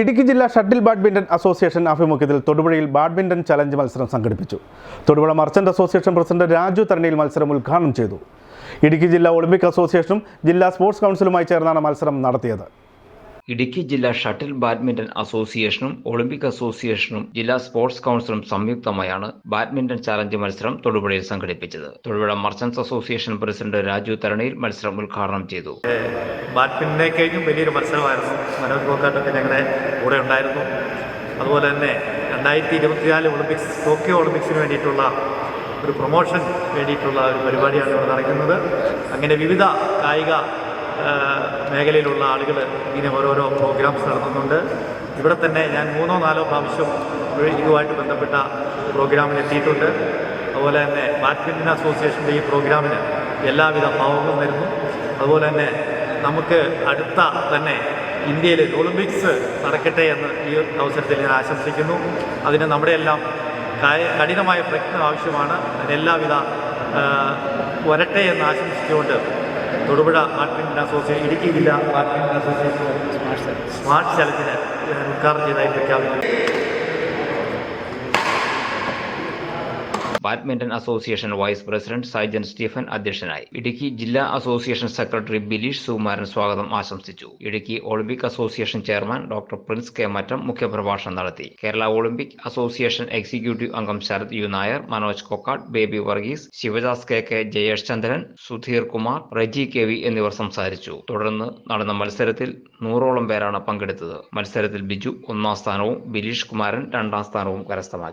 ഇടുക്കി ജില്ലാ shuttle badminton association ആഭിമുഖ്യത്തിൽ തൊടുപുഴയിൽ ബാഡ്മിന്റൺ ചലഞ്ച് മത്സരം സംഘടിപ്പിച്ചു. Thodupuzha merchant association president Raju തരണിയിൽ മത്സരം ഉദ്ഘാടനം ചെയ്തു. ഇടുക്കി ജില്ലാ ഒളിമ്പിക് അസോസിയേഷനും ജില്ലാ സ്പോർട്സ് കൗൺസിലുമായി ചേർന്നാണ് മത്സരം നടത്തിയത്. ഇടുക്കി ജില്ലാ ഷട്ടിൽ ബാഡ്മിന്റൺ അസോസിയേഷനും ഒളിമ്പിക് അസോസിയേഷനും ജില്ലാ സ്പോർട്സ് കൗൺസിലും സംയുക്തമായാണ് ബാഡ്മിന്റൺ ചാലഞ്ച് മത്സരം തൊടുപുഴയിൽ സംഘടിപ്പിച്ചത്. Thodupuzha merchants association president Raju Tharanayil മത്സരം ഉദ്ഘാടനം ചെയ്തു. ബാഡ്മിന്റനെ കഴിഞ്ഞും വലിയൊരു മത്സരമായിരുന്നു. മനോജ് ഗോക്കാട്ടൊക്കെ ഞങ്ങളുടെ കൂടെ ഉണ്ടായിരുന്നു. അതുപോലെ തന്നെ രണ്ടായിരത്തി ഇരുപത്തിനാല് ഒളിമ്പിക്സ് ടോക്കിയോ ഒളിമ്പിക്സിന് വേണ്ടിയിട്ടുള്ള ഒരു പ്രൊമോഷൻ വേണ്ടിയിട്ടുള്ള ഒരു പരിപാടിയാണ് ഇവിടെ നടക്കുന്നത്. അങ്ങനെ വിവിധ കായിക മേഖലയിലുള്ള ആളുകൾ ഇങ്ങനെ ഓരോരോ പ്രോഗ്രാംസ് നടത്തുന്നുണ്ട്. ഇവിടെ തന്നെ ഞാൻ മൂന്നോ നാലോ പ്രാവശ്യം ഇതുമായിട്ട് ബന്ധപ്പെട്ട പ്രോഗ്രാമിൽ എത്തിയിട്ടുണ്ട്. അതുപോലെ തന്നെ ബാഡ്മിന്റൺ അസോസിയേഷന്റെ ഈ പ്രോഗ്രാമിന് എല്ലാവിധ ഭാവങ്ങളും നേരുന്നു അതുപോലെ തന്നെ നമുക്ക് അടുത്ത തന്നെ ഇന്ത്യയിൽ ഒളിമ്പിക്സ് നടക്കട്ടെ എന്ന് ഈ അവസരത്തിൽ ഞാൻ ആശംസിക്കുന്നു. അതിന് നമ്മുടെ എല്ലാം കഠിനമായ പ്രയത്നം ആവശ്യമാണ്. അതിന് എല്ലാവിധ വരട്ടെ എന്ന് ആശംസിച്ചുകൊണ്ട് തൊടുപുഴ ബാഡ്മിന്റൺ അസോസിയേഷൻ ഇടുക്കി ജില്ലാ ബാഡ്മിന്റൺ അസോസിയേഷൻ സ്മാർട്ട് സ്മാർട്ട് ഞാൻ ഉദ്ഘാടനം ചെയ്തതായി പ്രഖ്യാപിക്കുന്നു badminton association vice president Saijan Stephen അധ്യക്ഷനായി. ഇടുക്കി ജില്ലാ അസോസിയേഷൻ സെക്രട്ടറി ബിലീഷ് സുകുമാരൻ സ്വാഗതം ആശംസിച്ചു. Idukki Olympic association chairman doctor Prince K Mattam മുഖ്യപ്രഭാഷണം നടത്തി. കേരള ഒളിമ്പിക് അസോസിയേഷൻ എക്സിക്യൂട്ടീവ് അംഗം Sarath U Nair Manoj Kokkad Baby Varghese Sivadas K K Jayesh Chandran Sudheer Kumar Reji K V എന്നിവർ സംസാരിച്ചു. തുടർന്ന് നടന്ന മത്സരത്തിൽ നൂറോളം പേരാണ് പങ്കെടുത്തത്. മത്സരത്തിൽ ബിജു ഒന്നാം സ്ഥാനവും ബിലീഷ് കുമാരൻ രണ്ടാം സ്ഥാനവും കരസ്ഥമാക്കി.